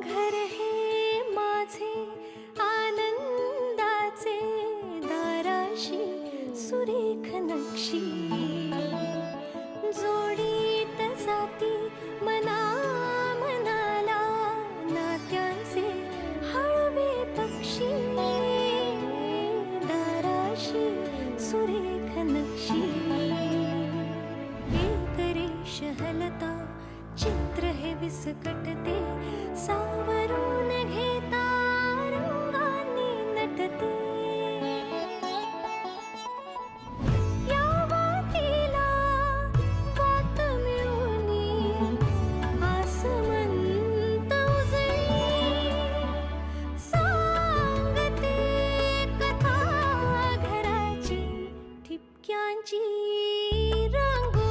घर हे माझे आनंदाचे दाराशी सुरेख नक्षी. जोडीत जाती मना मनाला नात्याचे हळवे पक्षी. दाराशी सुरेख नक्षी. एक रेष हलता चित्र हे विसकट त्यांची रांगो